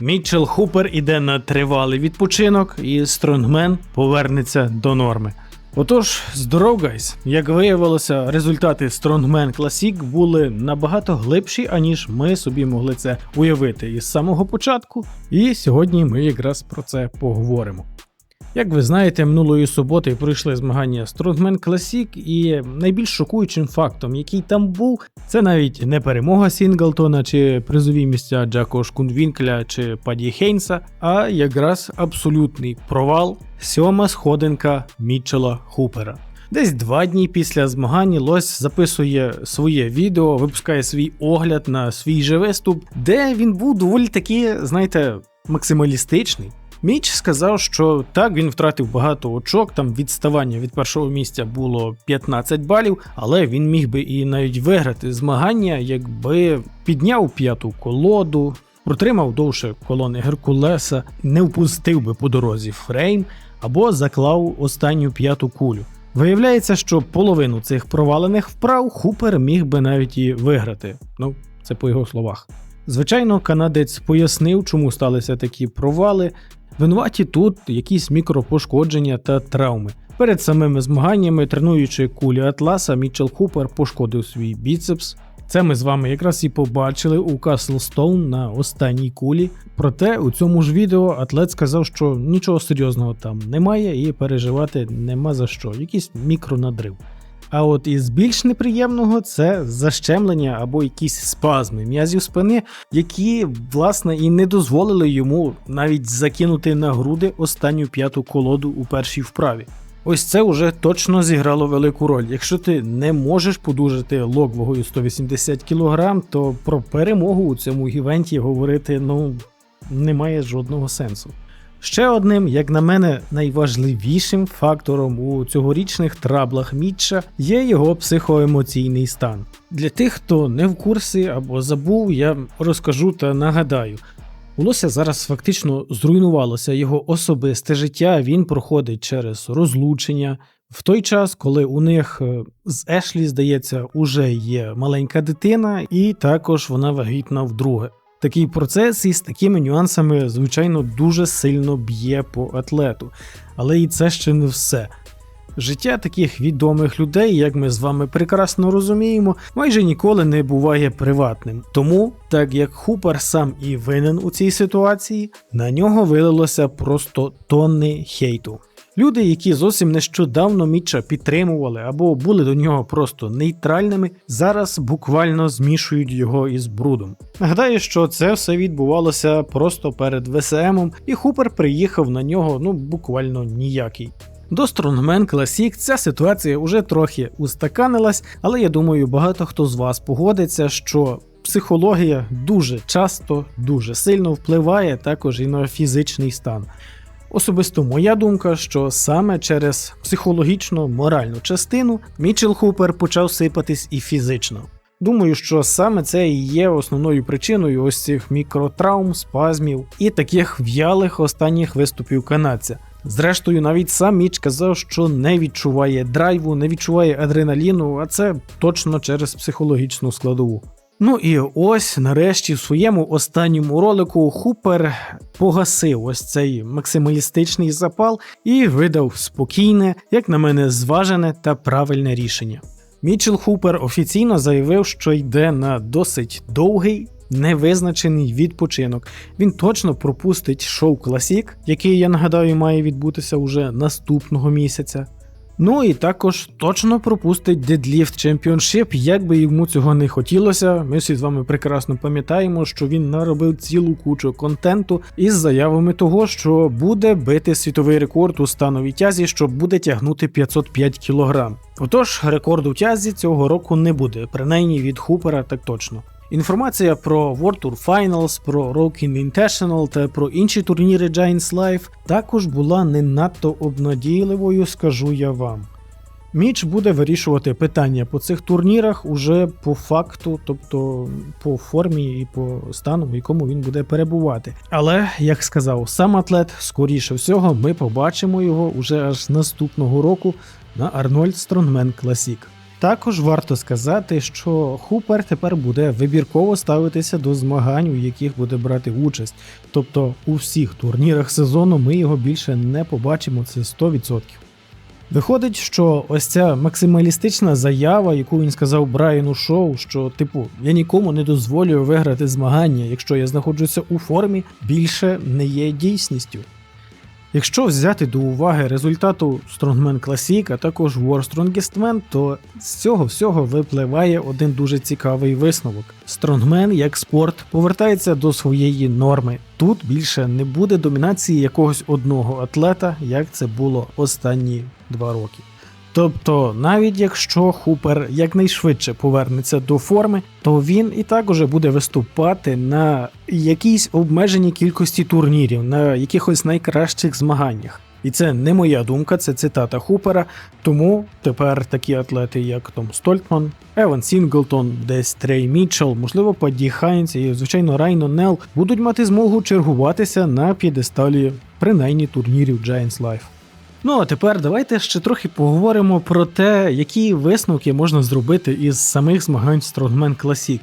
Мітчел Хупер іде на тривалий відпочинок, і Стронгмен повернеться до норми. Отож, здоров, гайс! Як виявилося, результати Strongman Classic були набагато глибші, аніж ми собі могли це уявити із самого початку. І сьогодні ми якраз про це поговоримо. Як ви знаєте, минулої суботи пройшли змагання Strongman Classic, і найбільш шокуючим фактом, який там був, це навіть не перемога Сінглтона чи призові місця Джако Шкунвінкля чи Паді Хейнса, а якраз абсолютний провал сьома сходинка Мітчела Хупера. Десь два дні після змагань Лось записує своє відео, випускає свій огляд на свій же виступ, де він був доволі таки, знаєте, максималістичний. Міч сказав, що так він втратив багато очок, там відставання від першого місця було 15 балів, але він міг би і навіть виграти змагання, якби підняв п'яту колоду, протримав довше колони Геркулеса, не впустив би по дорозі фрейм або заклав останню п'яту кулю. Виявляється, що половину цих провалених вправ Хупер міг би навіть і виграти. Ну, це по його словах. Звичайно, канадець пояснив, чому сталися такі провали. Винуваті тут якісь мікропошкодження та травми. Перед самими змаганнями, тренуючи кулі Атласа, Мітчел Хупер пошкодив свій біцепс. Це ми з вами якраз і побачили у Каслстоун на останній кулі. Проте у цьому ж відео атлет сказав, що нічого серйозного там немає і переживати нема за що, якийсь мікронадрив. А от із більш неприємного це защемлення або якісь спазми м'язів спини, які, власне, і не дозволили йому навіть закинути на груди останню п'яту колоду у першій вправі. Ось це вже точно зіграло велику роль. Якщо ти не можеш подужати лок вагою 180 кг, то про перемогу у цьому івенті говорити ну немає жодного сенсу. Ще одним, як на мене, найважливішим фактором у цьогорічних траблах Мітча є його психоемоційний стан. Для тих, хто не в курсі або забув, я розкажу та нагадаю. У Лося зараз фактично зруйнувалося його особисте життя. Він проходить через розлучення. В той час, коли у них е, з Ешлі, здається, уже є маленька дитина, і також вона вагітна вдруге. Такий процес із такими нюансами, звичайно, дуже сильно б'є по атлету. Але і це ще не все. Життя таких відомих людей, як ми з вами прекрасно розуміємо, майже ніколи не буває приватним. Тому, так як Хупер сам і винен у цій ситуації, на нього вилилося просто тонни хейту. Люди, які зовсім нещодавно Мітча підтримували або були до нього просто нейтральними, зараз буквально змішують його із брудом. Нагадаю, що це все відбувалося просто перед ВСМом, і Хупер приїхав на нього ну буквально ніякий. До Strongman Classic ця ситуація уже трохи устаканилась, але я думаю, багато хто з вас погодиться, що психологія дуже часто, дуже сильно впливає також і на фізичний стан. Особисто моя думка, що саме через психологічно моральну частину Мічел Хупер почав сипатись і фізично. Думаю, що саме це і є основною причиною ось цих мікротравм, спазмів і таких в'ялих останніх виступів канадця. Зрештою, навіть сам Міч казав, що не відчуває драйву, не відчуває адреналіну, а це точно через психологічну складову. Ну і ось нарешті в своєму останньому ролику Хупер погасив ось цей максималістичний запал і видав спокійне, як на мене, зважене та правильне рішення. Мічел Хупер офіційно заявив, що йде на досить довгий. Невизначений відпочинок. Він точно пропустить шоу Класік, який, я нагадаю, має відбутися уже наступного місяця. Ну і також точно пропустить Deadlift Championship, як би йому цього не хотілося. Ми всі з вами прекрасно пам'ятаємо, що він наробив цілу кучу контенту із заявами того, що буде бити світовий рекорд у становій тязі, що буде тягнути 505 кг. Отож, рекорду тязі цього року не буде, принаймні від Хупера так точно. Інформація про World Tour Finals, про Rockin Invitational та про інші турніри Giants Life також була не надто обнадійливою, скажу я вам. Міч буде вирішувати питання по цих турнірах уже по факту, тобто по формі і по стану, в якому він буде перебувати. Але, як сказав сам атлет, скоріше всього, ми побачимо його уже аж наступного року на Arnold Strongman Classic. Також варто сказати, що Хупер тепер буде вибірково ставитися до змагань, у яких буде брати участь. Тобто у всіх турнірах сезону ми його більше не побачимо, це 100%. Виходить, що ось ця максималістична заява, яку він сказав Брайану Шоу, що, типу, я нікому не дозволю виграти змагання, якщо я знаходжуся у формі, більше не є дійсністю. Якщо взяти до уваги результату Strongman Classic, а також War Strongest Man, то з цього всього випливає один дуже цікавий висновок. Strongman як спорт повертається до своєї норми. Тут більше не буде домінації якогось одного атлета, як це було останні два роки. Тобто, навіть якщо Хупер якнайшвидше повернеться до форми, то він і так уже буде виступати на якійсь обмеженій кількості турнірів, на якихось найкращих змаганнях. І це не моя думка, це цитата Хупера. Тому тепер такі атлети, як Том Стольтман, Еван Сінглтон, десь Трей Мітчелл, можливо, Падді Хайнс і, звичайно, Райно Нел будуть мати змогу чергуватися на п'єдесталі принаймні турнірів Giants Life. Ну а тепер давайте ще трохи поговоримо про те, які висновки можна зробити із самих змагань Strongman Classic.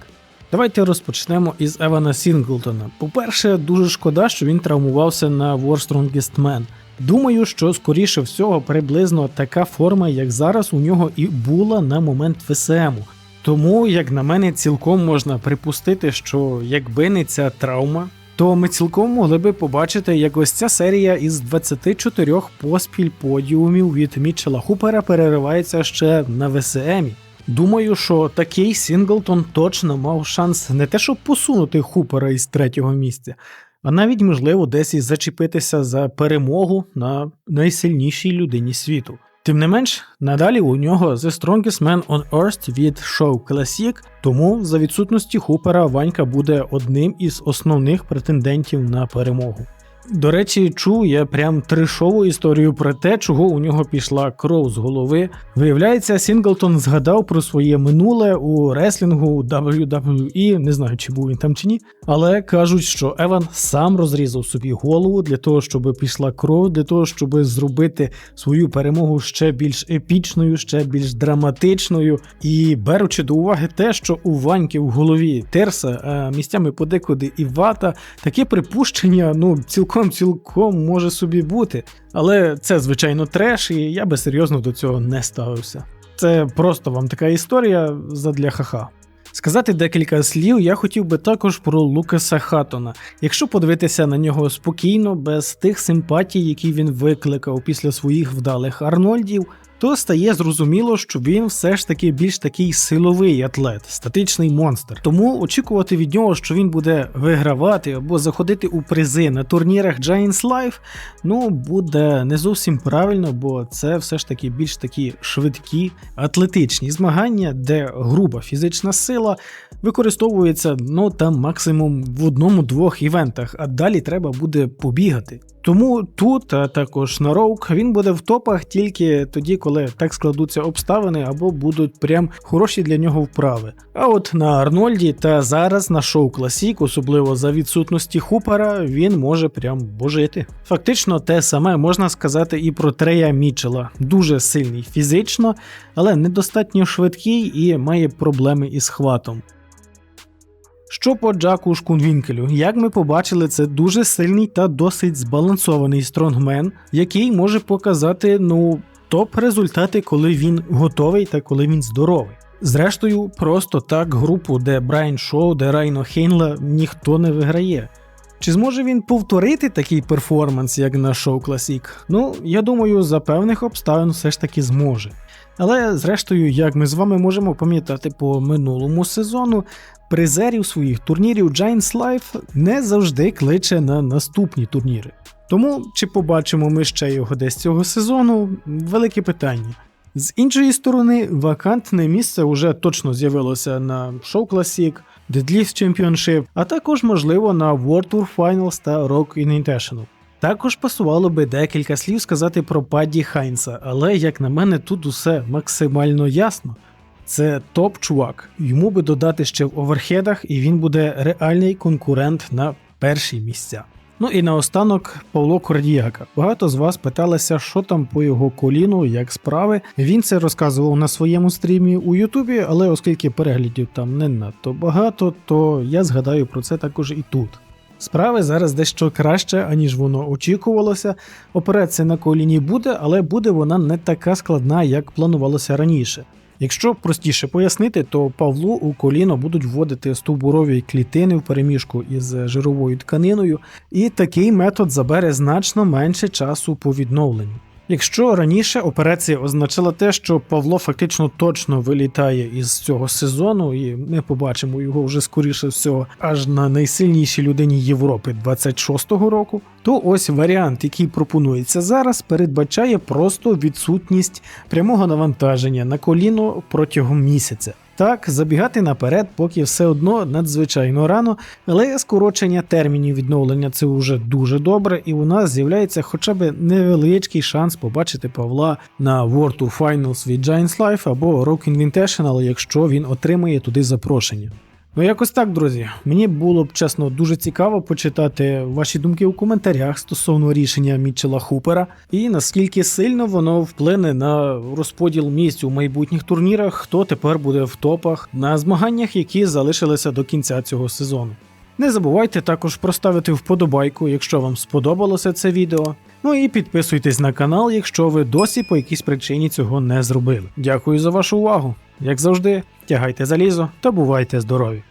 Давайте розпочнемо із Евана Сінглтона. По-перше, дуже шкода, що він травмувався на War Strongest Man. Думаю, що скоріше всього приблизно така форма, як зараз, у нього і була на момент ВСМу. Тому, як на мене, цілком можна припустити, що якби не ця травма, то ми цілком могли би побачити, як ось ця серія із 24 поспіль подіумів від Мітчела Хупера переривається ще на ВСМі. Думаю, що такий Сінглтон точно мав шанс не те, щоб посунути Хупера із третього місця, а навіть можливо десь і зачепитися за перемогу на найсильнішій людині світу. Тим не менш, надалі у нього The Strongest Man on Earth від Show Classic, тому за відсутності Хупера Ванька буде одним із основних претендентів на перемогу. До речі, чув я прям трешову історію про те, чого у нього пішла кров з голови. Виявляється, Сінглтон згадав про своє минуле у реслінгу WWE, не знаю, чи був він там чи ні, але кажуть, що Еван сам розрізав собі голову для того, щоб пішла кров, для того, щоб зробити свою перемогу ще більш епічною, ще більш драматичною. І беручи до уваги те, що у Ваньки в голові терса, а місцями подекуди і вата, таке припущення, ну цілком цілком може собі бути. Але це, звичайно, треш, і я би серйозно до цього не ставився. Це просто вам така історія задля ха-ха. Сказати декілька слів я хотів би також про Лукаса Хатона. Якщо подивитися на нього спокійно, без тих симпатій, які він викликав після своїх вдалих Арнольдів, то стає зрозуміло, що він все ж таки більш такий силовий атлет, статичний монстр. Тому очікувати від нього, що він буде вигравати або заходити у призи на турнірах Giants Life, ну буде не зовсім правильно, бо це все ж таки більш такі швидкі атлетичні змагання, де груба фізична сила використовується ну там максимум в одному-двох івентах, а далі треба буде побігати. Тому тут, а також на Роук, він буде в топах тільки тоді, коли так складуться обставини або будуть прям хороші для нього вправи. А от на Арнольді та зараз на шоу Класік, особливо за відсутності Хупера, він може прям божити. Фактично, те саме можна сказати і про Трея Мічела. Дуже сильний фізично, але недостатньо швидкий і має проблеми із хватом. Що по Джаку Шкунвінкелю, як ми побачили, це дуже сильний та досить збалансований стронгмен, який може показати ну топ-результати, коли він готовий та коли він здоровий. Зрештою, просто так групу, де Брайан Шоу, де Райно Хейнла ніхто не виграє. Чи зможе він повторити такий перформанс, як на шоу Класік? Ну, я думаю, за певних обставин все ж таки зможе. Але, зрештою, як ми з вами можемо пам'ятати по минулому сезону, призерів своїх турнірів Giants Life не завжди кличе на наступні турніри. Тому чи побачимо ми ще його десь цього сезону велике питання. З іншої сторони, вакантне місце вже точно з'явилося на Show Classic, Deadlift Championship, а також, можливо, на World Tour Finals та Rock Invitational. Також пасувало би декілька слів сказати про Падді Хайнса, але, як на мене, тут усе максимально ясно. Це топ-чувак. Йому би додати ще в оверхедах, і він буде реальний конкурент на перші місця. Ну і наостанок Павло Кордіяка. Багато з вас питалися, що там по його коліну, як справи. Він це розказував на своєму стрімі у Ютубі, але оскільки переглядів там не надто багато, то я згадаю про це також і тут. Справи зараз дещо краще, аніж воно очікувалося. Операція на коліні буде, але буде вона не така складна, як планувалося раніше. Якщо простіше пояснити, то Павлу у коліно будуть вводити стовбурові клітини в переміжку із жировою тканиною, і такий метод забере значно менше часу по відновленню. Якщо раніше операція означала те, що Павло фактично точно вилітає із цього сезону, і ми побачимо його вже скоріше всього аж на найсильнішій людині Європи 26-го року, то ось варіант, який пропонується зараз, передбачає просто відсутність прямого навантаження на коліно протягом місяця. Так, забігати наперед, поки все одно надзвичайно рано, але скорочення термінів відновлення це вже дуже добре, і у нас з'являється хоча б невеличкий шанс побачити Павла на World Tour Finals від Giants Life або Rock Invitational, якщо він отримає туди запрошення. Ну, якось так, друзі. Мені було б чесно дуже цікаво почитати ваші думки у коментарях стосовно рішення Мітчела Хупера і наскільки сильно воно вплине на розподіл місць у майбутніх турнірах, хто тепер буде в топах на змаганнях, які залишилися до кінця цього сезону. Не забувайте також проставити вподобайку, якщо вам сподобалося це відео. Ну і підписуйтесь на канал, якщо ви досі по якійсь причині цього не зробили. Дякую за вашу увагу. Як завжди, тягайте залізо та бувайте здорові!